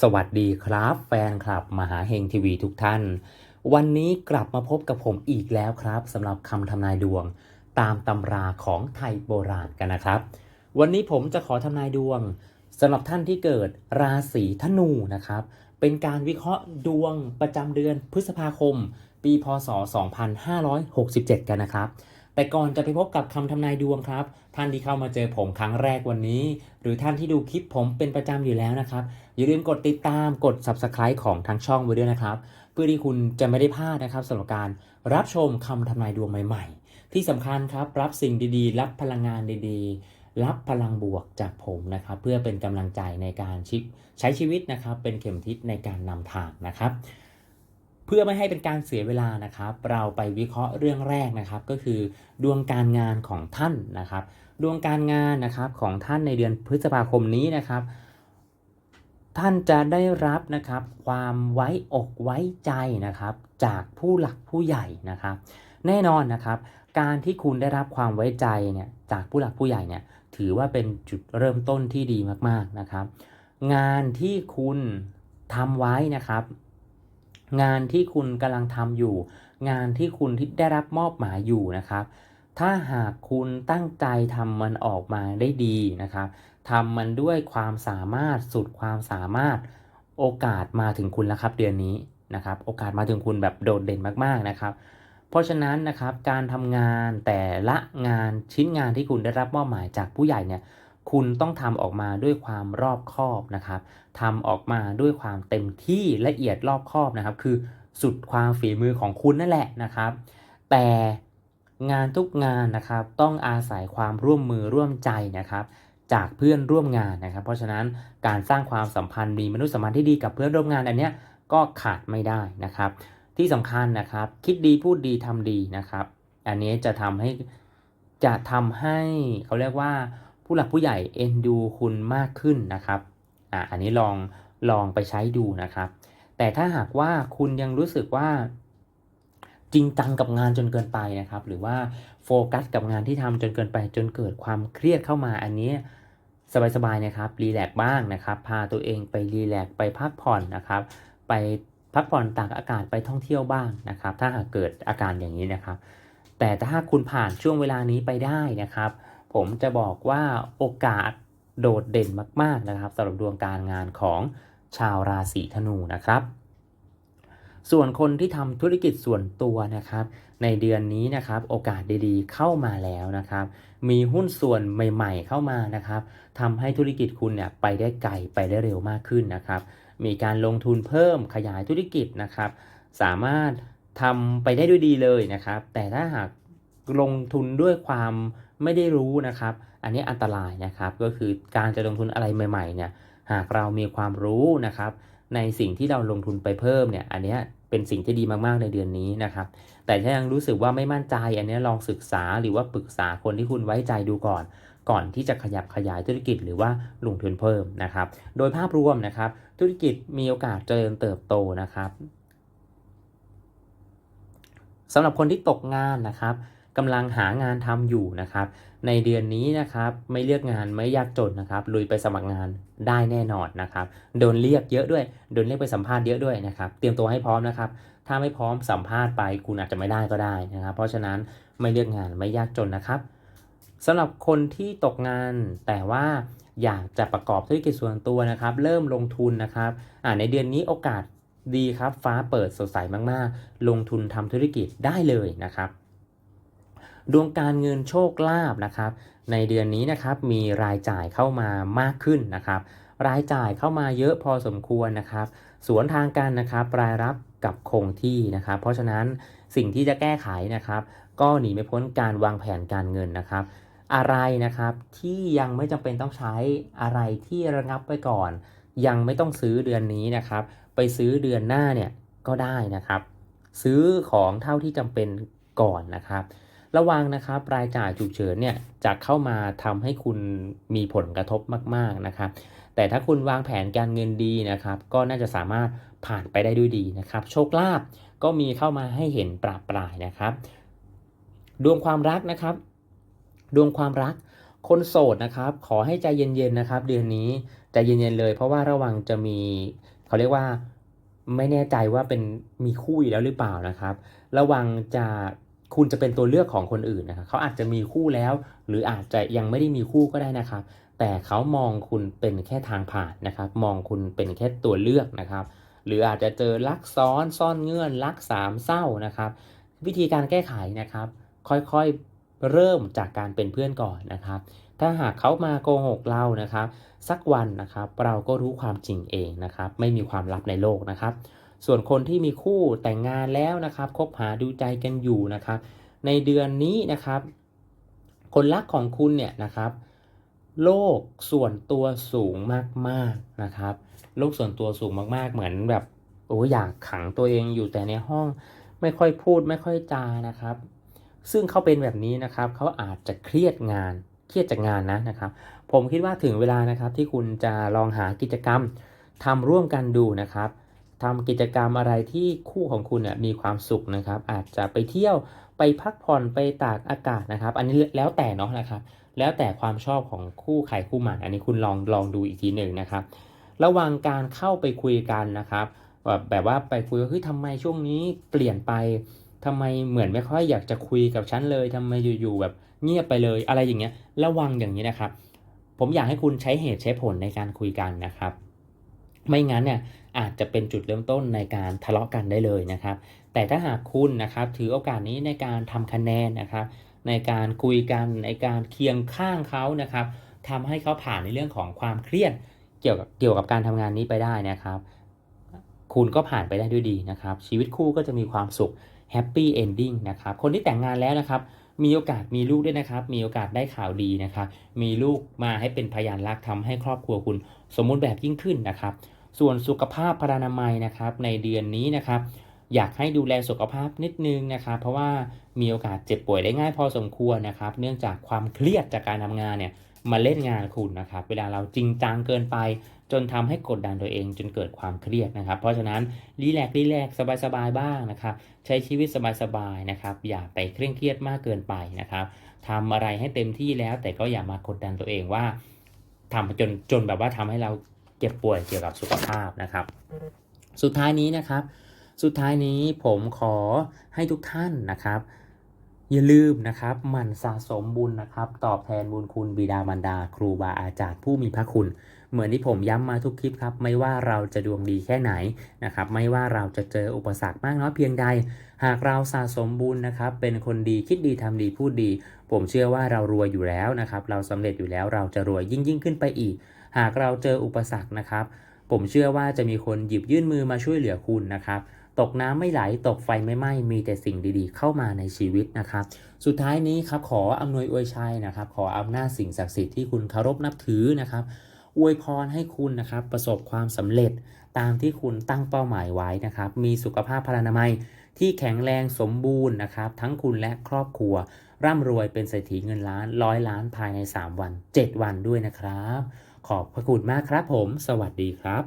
สวัสดีครับ แฟนคลับมหาเฮงทีวีทุกท่าน วันนี้กลับมาพบกับผมอีกแล้วครับสำหรับคำทำนายดวง ตามตำราของไทยโบราณกันนะครับ วันนี้ผมจะขอทำนายดวงสำหรับท่านที่เกิดราศีธนูนะครับ เป็นการวิเคราะห์ดวงประจำเดือนพฤษภาคม ปีพศ 2567 กันนะครับ แต่ก่อนจะไปพบกับคำทำนายดวงครับ ท่านที่เข้ามาเจอผมครั้งแรกวันนี้ หรือท่านที่ดูคลิปผมเป็นประจำอยู่แล้วนะครับ อย่าลืมกดติดตามกด Subscribe ของทางช่องไว้ด้วยนะครับ เพื่อที่คุณจะไม่ได้พลาดนะครับสำหรับการรับชมคำทำนายดวงใหม่ ๆ ที่สำคัญครับรับสิ่งดีๆ รับพลังงานดีๆ รับพลังบวกจากผมนะครับ เพื่อเป็นกำลังใจในการชิใช้ชีวิตนะครับ เป็นเข็มทิศในการนำทางนะครับ เพื่อไม่ให้เป็นการเสียเวลานะครับ เราไปวิเคราะห์เรื่องแรกนะครับ ก็คือ ดวงการงานของท่านนะครับ ดวงการงานนะครับของท่านในเดือนพฤษภาคมนี้นะครับ ท่านจะได้รับนะครับ ความไว้อกไว้ใจนะครับ จากผู้หลักผู้ใหญ่นะครับ แน่นอนนะครับ การที่คุณได้รับความไว้ใจเนี่ยจากผู้หลักผู้ใหญ่เนี่ยถือว่าเป็นจุดเริ่มต้นที่ดีมากๆนะครับ งานที่คุณทำไว้นะครับ งานที่คุณกำลังทำอยู่ งานที่คุณที่ได้รับมอบหมายอยู่นะครับ ถ้าหากคุณตั้งใจทำมันออกมาได้ดีนะครับทำมันด้วยความสามารถสุดความสามารถโอกาสมาถึงคุณแล้วครับเดือนนี้นะครับ โอกาสมาถึงคุณแบบโดดเด่นมากๆนะครับ เพราะฉะนั้นนะครับการทำงานแต่ละงานชิ้นงานที่คุณได้รับมอบหมายจากผู้ใหญ่เนี่ย คุณต้องทำออกมาด้วยความรอบคอบนะครับทำออกมาด้วยความเต็มที่ละเอียดรอบคอบนะครับ คือสุดความฝีมือของคุณนั่นแหละนะครับ แต่งานทุกงานนะครับ ต้องอาศัยความร่วมมือร่วมใจนะครับ จากเพื่อนร่วมงานนะครับ เพราะฉะนั้นการสร้างความสัมพันธ์มีมนุษยสัมพันธ์ที่ดีกับเพื่อนร่วมงานอันเนี้ยก็ขาดไม่ได้นะครับ ที่สำคัญนะครับ คิดดีพูดดีทำดีนะครับ อันนี้จะทำให้จะทำให้เขาเรียกว่า ผู้หลักผู้ใหญ่เอ็นดูคุณมากขึ้นนะครับอะอันนี้ลองลองไปใช้ดูนะครับ แต่ถ้าหากว่าคุณยังรู้สึกว่าจริงจังกับงานจนเกินไปนะครับ หรือว่าโฟกัสกับงานที่ทำจนเกินไป จนเกิดความเครียดเข้ามาอันนี้สบายๆนะครับรีแลกซ์บ้างนะครับ พาตัวเองไปรีแลกซ์ไปพักผ่อนนะครับ ไปพักผ่อนตากอากาศไปท่องเที่ยวบ้างนะครับ ถ้าหากเกิดอาการอย่างนี้นะครับ แต่ถ้าคุณผ่านช่วงเวลานี้ไปได้นะครับ ผมจะบอกว่าโอกาสโดดเด่นมาก ๆนะครับสำหรับดวงการงานของชาวราศีธนูนะครับ ส่วนคนที่ทำธุรกิจส่วนตัวนะครับ ในเดือนนี้นะครับ โอกาสดีๆ เข้ามาแล้วนะครับ มีหุ้นส่วนใหม่ๆ เข้ามานะครับทำให้ธุรกิจคุณเนี่ยไปได้ไกลไปได้เร็วมากขึ้นนะครับ มีการลงทุนเพิ่มขยายธุรกิจนะครับ สามารถทำไปได้ด้วยดีเลยนะครับ แต่ถ้าหากลงทุนด้วยความ ไม่ได้รู้นะครับ อันนี้อันตรายนะครับ ก็คือการจะลงทุนอะไรใหม่ๆเนี่ย หากเรามีความรู้นะครับ ในสิ่งที่เราลงทุนไปเพิ่มเนี่ย อันนี้เป็นสิ่งที่ดีมากๆในเดือนนี้นะครับ แต่ถ้ายังรู้สึกว่าไม่มั่นใจ อันนี้ลองศึกษาหรือว่าปรึกษาคนที่คุณไว้ใจดูก่อน ก่อนที่จะขยับขยายธุรกิจหรือว่าลงทุนเพิ่มนะครับ โดยภาพรวมนะครับ ธุรกิจมีโอกาสเจริญเติบโตนะครับสำหรับคนที่ตกงานนะครับ กำลังหางานทำอยู่นะครับ ในเดือนนี้นะครับไม่เลือกงานไม่ยากจนนะครับลุยไปสมัครงานได้แน่นอนนะครับโดนเรียกเยอะด้วยโดนเรียกไปสัมภาษณ์เยอะด้วยนะครับ เตรียมตัวให้พร้อมนะครับ ถ้าไม่พร้อมสัมภาษณ์ไปคุณอาจจะไม่ได้ก็ได้นะครับ เพราะฉะนั้นไม่เลือกงานไม่ยากจนนะครับสำหรับคนที่ตกงานแต่ว่าอยากจะประกอบธุรกิจส่วนตัวนะครับ เริ่มลงทุนนะครับในเดือนนี้โอกาสดีครับ ฟ้าเปิดสดใสมาก ๆ ลงทุนทำธุรกิจได้เลยนะครับ ดวงการเงินโชคลาภนะครับ ในเดือนนี้นะครับมีรายจ่ายเข้ามามากขึ้นนะครับ รายจ่ายเข้ามาเยอะพอสมควรนะครับ สวนทางกันนะครับรายรับกับคงที่นะครับ เพราะฉะนั้นสิ่งที่จะแก้ไขนะครับ ก็หนีไม่พ้นการวางแผนการเงินนะครับ อะไรนะครับที่ยังไม่จำเป็นต้องใช้อะไรที่ระงับไปก่อน ยังไม่ต้องซื้อเดือนนี้นะครับ ไปซื้อเดือนหน้าเนี่ยก็ได้นะครับ ซื้อของเท่าที่จำเป็นก่อนนะครับ ระวังนะครับรายจ่ายฉุกเฉินเนี่ยจะเข้ามาทำให้คุณมีผลกระทบมาก ๆนะครับ แต่ถ้าคุณวางแผนการเงินดีนะครับ ก็น่าจะสามารถผ่านไปได้ด้วยดีนะครับ โชคลาภก็มีเข้ามาให้เห็นปราบปรายนะครับ ดวงความรักนะครับ ดวงความรัก คนโสดนะครับ ขอให้ใจเย็นๆนะครับ เดือนนี้ใจเย็นๆเลย เพราะว่าระวังจะมีเขาเรียกว่าไม่แน่ใจว่าเป็นมีคู่อยู่แล้วหรือเปล่านะครับ ระวังจะ คุณจะเป็นตัวเลือกของคนอื่นนะครับเขาอาจจะมีคู่แล้ว หรืออาจจะยังไม่ได้มีคู่ก็ได้นะครับ แต่เขามองคุณเป็นแค่ทางผ่านนะครับ มองคุณเป็นแค่ตัวเลือกนะครับ หรืออาจจะเจอรักซ้อนซ่อนเงื่อนรักสามเศร้านะครับ วิธีการแก้ไขนะครับ ค่อยๆเริ่มจากการเป็นเพื่อนก่อนนะครับ ถ้าหากเขามาโกหกเรานะครับ สักวันนะครับ เราก็รู้ความจริงเองนะครับ ไม่มีความลับในโลกนะครับ ส่วนคนที่มีคู่แต่งงานแล้วนะครับคบหาดูใจกันอยู่นะครับ ในเดือนนี้นะครับ คนรักของคุณเนี่ยนะครับโลกส่วนตัวสูงมากๆนะครับโลกส่วนตัวสูงมากๆ เหมือนแบบโอ้อยากขังตัวเองอยู่แต่ในห้องไม่ค่อยพูดไม่ค่อยจานะครับ ซึ่งเขาเป็นแบบนี้นะครับเขาอาจจะเครียดงานเครียดจากงานนะนะครับ ผมคิดว่าถึงเวลานะครับที่คุณจะลองหากิจกรรมทำร่วมกันดูนะครับ ทำกิจกรรมอะไรที่คู่ของคุณเนี่ยมีความสุขนะครับ อาจจะไปเที่ยวไปพักผ่อนไปตากอากาศนะครับ อันนี้แล้วแต่เนาะนะครับ แล้วแต่ความชอบของคู่ใครคู่มันอันนี้คุณลองลองดูอีกทีหนึ่งนะครับ ระว่างการเข้าไปคุยกันนะครับแบบแบบว่าไปคุยว่าเฮ้ยทำไมช่วงนี้เปลี่ยนไปทำไมเหมือนไม่ค่อยอยากจะคุยกับฉันเลยทำไมอยู่ๆแบบเงียบไปเลยอะไรอย่างเงี้ย ระวังอย่างนี้นะครับ ผมอยากให้คุณใช้เหตุใช้ผลในการคุยกันนะครับ ไม่งั้นเนี่ยอาจจะเป็นจุดเริ่มต้นในการทะเลาะกันได้เลยนะครับ แต่ถ้าหากคุณนะครับถือโอกาสนี้ในการทำคะแนนนะครับ ในการคุยกันในการเคียงข้างเขานะครับทำให้เขาผ่านในเรื่องของความเครียดเกี่ยวกับเกี่ยวกับการทำงานนี้ไปได้นะครับ คุณก็ผ่านไปได้ด้วยดีนะครับ ชีวิตคู่ก็จะมีความสุขแฮปปี้เอนดิ้งนะครับ คนที่แต่งงานแล้วนะครับ มีโอกาสมีลูกด้วยนะครับ มีโอกาสได้ข่าวดีนะครับ มีลูกมาให้เป็นพยานรักทำให้ครอบครัวคุณสมบูรณ์แบบยิ่งขึ้นนะครับ ส่วนสุขภาพพรานามัยนะครับในเดือนนี้นะครับ อยากให้ดูแลสุขภาพนิดนึงนะครับเพราะว่ามีโอกาสเจ็บป่วยได้ง่ายพอสมควรนะครับ เนื่องจากความเครียดจากการทำงานเนี่ยมาเล่นงานคุณนะครับ เวลาเราจริงจังเกินไป จนทำให้กดดันตัวเองจนเกิดความเครียดนะครับ เพราะฉะนั้นรีแลกรีแลกสบายๆบ้างนะครับ ใช้ชีวิตสบายๆนะครับ อย่าไปเคร่งเครียดมากเกินไปนะครับทำอะไรให้เต็มที่แล้วแต่ก็อย่ามากดดันตัวเองว่าทำจนจนแบบว่าทำให้เรา เจ็บป่วยเกี่ยวกับสุขภาพนะครับ สุดท้ายนี้นะครับ สุดท้ายนี้ผมขอให้ทุกท่านนะครับ อย่าลืมนะครับหมั่นสะสมบุญนะครับ ตอบแทนบุญคุณบิดามารดา ครูบาอาจารย์ผู้มีพระคุณ เหมือนที่ผมย้ำมาทุกคลิปครับ ไม่ว่าเราจะดวงดีแค่ไหนนะครับ ไม่ว่าเราจะเจออุปสรรคมากน้อยเพียงใด หากเราสะสมบุญนะครับ เป็นคนดีคิดดีทำดีพูดดี ผมเชื่อว่าเรารวยอยู่แล้วนะครับ เราสำเร็จอยู่แล้วเราจะรวยยิ่งยิ่งขึ้นไปอีก หากเราเจออุปสรรคนะครับ ผมเชื่อว่าจะมีคนหยิบยื่นมือมาช่วยเหลือคุณนะครับ ตกน้ำไม่ไหลตกไฟไม่ไหม้มีแต่สิ่งดีๆ เข้ามาในชีวิตนะครับ สุดท้ายนี้ครับขออำนวยอวยชัยนะครับ ขออำนาจสิ่งศักดิ์สิทธิ์ที่คุณเคารพนับถือนะครับอวยพรให้คุณนะครับประสบความสำเร็จตามที่คุณตั้งเป้าหมายไว้นะครับ มีสุขภาพพลานามัยที่แข็งแรงสมบูรณ์นะครับ ทั้งคุณและครอบครัว ร่ำรวยเป็นเศรษฐีเงินล้านร้อยล้านภายใน 3 วัน 7 วันด้วยนะครับ ขอบพระคุณมากครับผม สวัสดีครับ